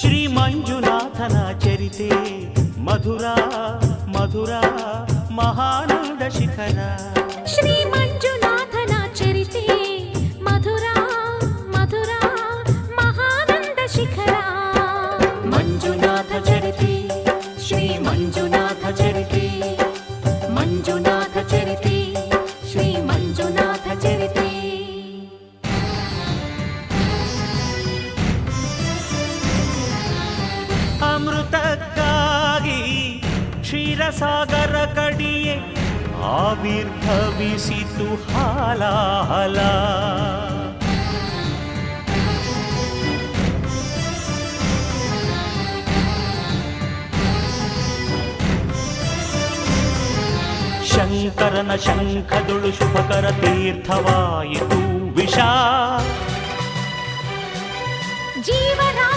శ్రీ మంజునాథన చరితే మధురా మధురా మహానంద శిఖరా. ಅಮೃತಕ್ಕಾಗಿ ಕ್ಷೀರಸಾಗರ ಕಡಿಯೆ ಆವಿರ್ಭವಿಸಿತು ಹಾಲಾಹಲ. ಶಂಕರನ ಶಂಖದುಳು ಶುಭಕರ ತೀರ್ಥವಾಯಿತು ವಿಷ.